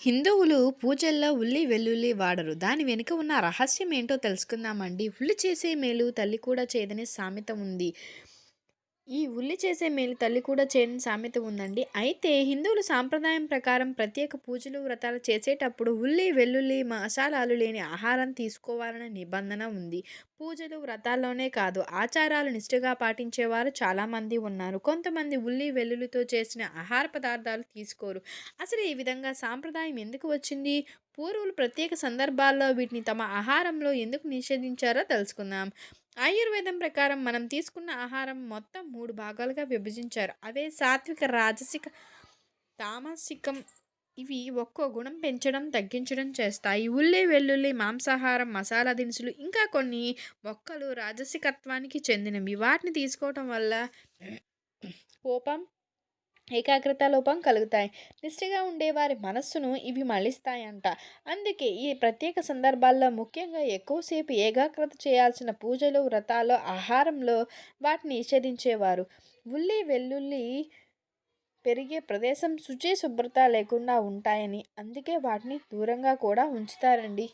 హిందువులు పూజల్లో ఉల్లి వెల్లుల్లి వాడరు. దాని వెనుక ఉన్న రహస్యం ఏంటో తెలుసుకుందామండి. ఉల్లి చేసే మేలు తల్లి కూడా చేయదనే సామెత ఉంది. ఈ ఉల్లి చేసే మేలు తల్లి కూడా చేయని సామెత ఉందండి. అయితే హిందువులు సాంప్రదాయం ప్రకారం ప్రత్యేక పూజలు, వ్రతాలు చేసేటప్పుడు ఉల్లి, వెల్లుల్లి, మసాలాలు లేని ఆహారం తీసుకోవాలనే నిబంధన ఉంది. పూజలు, వ్రతాల్లోనే కాదు ఆచారాలు నిష్ఠగా పాటించేవారు చాలామంది ఉన్నారు. కొంతమంది ఉల్లి, వెల్లుల్లితో చేసిన ఆహార పదార్థాలు తీసుకోరు. అసలు ఈ విధంగా సాంప్రదాయం ఎందుకు వచ్చింది? పూర్వులు ప్రత్యేక సందర్భాల్లో వీటిని తమ ఆహారంలో ఎందుకు నిషేధించారో తెలుసుకుందాం. ఆయుర్వేదం ప్రకారం మనం తీసుకున్న ఆహారం మొత్తం మూడు భాగాలుగా విభజించారు. అవే సాత్విక, రాజసిక, తామసికం. ఇవి ఒక్కో గుణం పెంచడం, తగ్గించడం చేస్తాయి. ఉల్లి, వెల్లుల్లి, మాంసాహారం, మసాలా దినుసులు, ఇంకా కొన్ని మొక్కలు రాజసికత్వానికి చెందినవి. వాటిని తీసుకోవటం వల్ల కోపం, ఏకాగ్రత లోపం కలుగుతాయి. నిష్ఠగా ఉండేవారి మనస్సును ఇవి మళ్ళిస్తాయంట అందుకే ఈ ప్రత్యేక సందర్భాల్లో ముఖ్యంగా ఎక్కువసేపు ఏకాగ్రత చేయాల్సిన పూజలు, వ్రతాలు ఆహారంలో వాటిని నిషేధించేవారు. ఉల్లి, వెల్లుల్లి పెరిగే ప్రదేశం శుచి, శుభ్రత లేకుండా ఉంటాయని అందుకే వాటిని దూరంగా కూడా ఉంచుతారండి.